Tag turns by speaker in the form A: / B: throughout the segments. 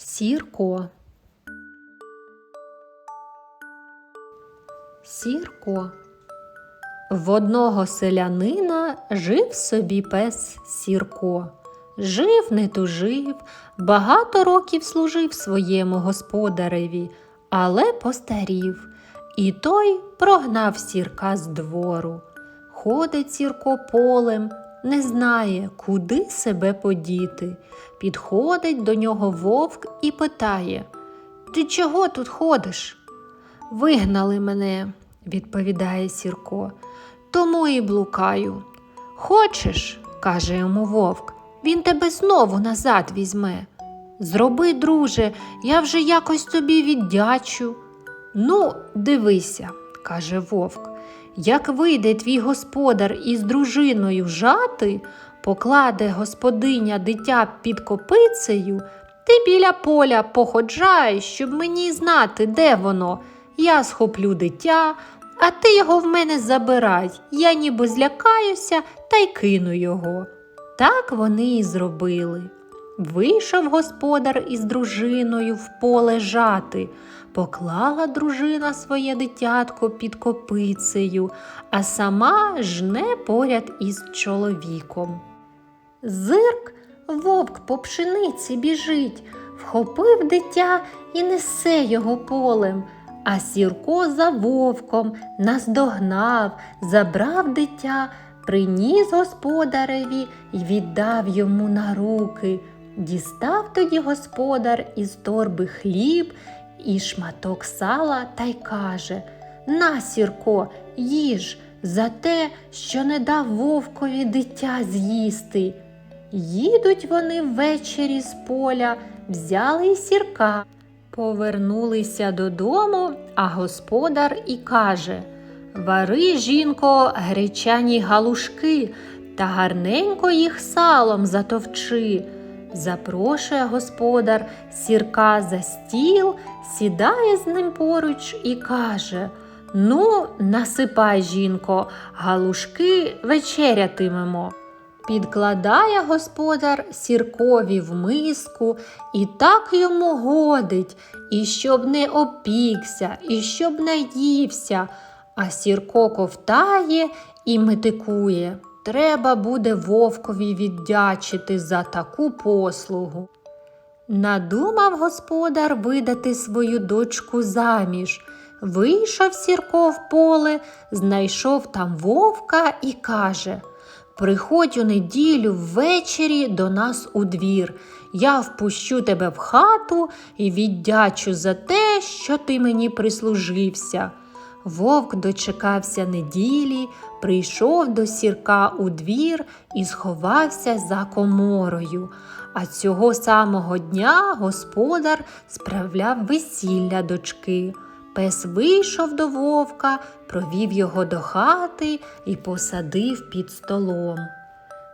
A: Сірко. Сірко. В одного селянина жив собі пес Сірко. Жив, не тужив, багато років служив своєму господареві, але постарів. І той прогнав сірка з двору. Ходить сірко полем, не знає, куди себе подіти. Підходить до нього вовк і питає Ти чого тут ходиш? Вигнали мене, відповідає Сірко, тому і блукаю. Хочеш, каже йому вовк, він тебе знову назад візьме. Зроби, друже, я вже якось тобі віддячу. Ну, дивися, каже вовк, як вийде твій господар із дружиною жати, покладе господиня дитя під копицею, ти біля поля походжай, щоб мені знати, де воно. Я схоплю дитя, а ти його в мене забирай. Я ніби злякаюся та й кину його. Так вони і зробили. Вийшов господар із дружиною в поле жати, поклала дружина своє дитятко під копицею, а сама жне поряд із чоловіком. Зирк вовк по пшениці біжить, вхопив дитя і несе його полем. А сірко за вовком наздогнав, забрав дитя, приніс господареві й віддав йому на руки. Дістав тоді господар із торби хліб і шматок сала та й каже На, сірко, їж за те, що не дав вовкові дитя з'їсти. Їдуть вони ввечері з поля, взяли й сірка. Повернулися додому, а господар і каже Вари, жінко, гречані галушки та гарненько їх салом затовчи. Запрошує господар сірка за стіл, сідає з ним поруч і каже Ну, насипай, жінко, галушки вечерятимемо. Підкладає господар сіркові в миску і так йому годить, і щоб не опікся, і щоб наївся, а сірко ковтає і метикує. Треба буде вовкові віддячити за таку послугу. Надумав господар видати свою дочку заміж. Вийшов сірко в поле, знайшов там вовка і каже Приходь у неділю ввечері до нас у двір. Я впущу тебе в хату і віддячу за те, що ти мені прислужився. Вовк дочекався неділі, прийшов до сірка у двір і сховався за коморою. А цього самого дня господар справляв весілля дочки. Пес вийшов до вовка, провів його до хати і посадив під столом.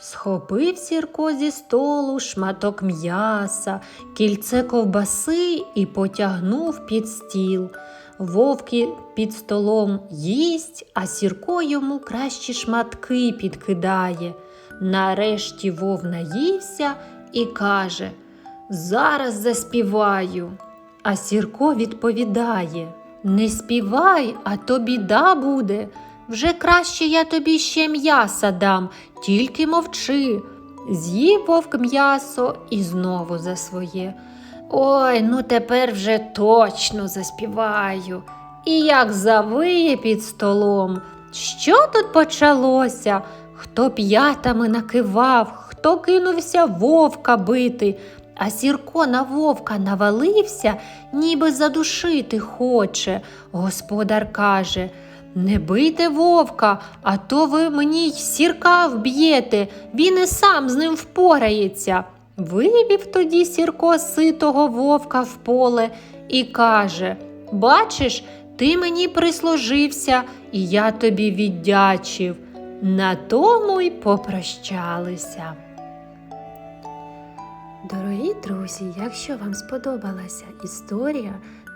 A: Схопив сірко зі столу шматок м'яса, кільце ковбаси і потягнув під стіл. Вовки під столом їсть, а сірко йому кращі шматки підкидає. Нарешті вов наївся і каже Зараз заспіваю. А сірко відповідає Не співай, а то біда буде. Вже краще я тобі ще м'яса дам, тільки мовчи. З'їв вовк м'ясо і знову за своє. Ой, ну тепер вже точно заспіваю. І як завиє під столом. Що тут почалося? Хто п'ятами накивав, хто кинувся вовка бити, а сірко на вовка навалився, ніби задушити хоче. Господар каже Не бийте вовка, а то ви мені й сірка вб'єте, він і сам з ним впорається. Вивів тоді сірко ситого вовка в поле і каже Бачиш, ти мені прислужився, і я тобі віддячив. На тому й попрощалися. Дорогі друзі, якщо вам сподобалася історія,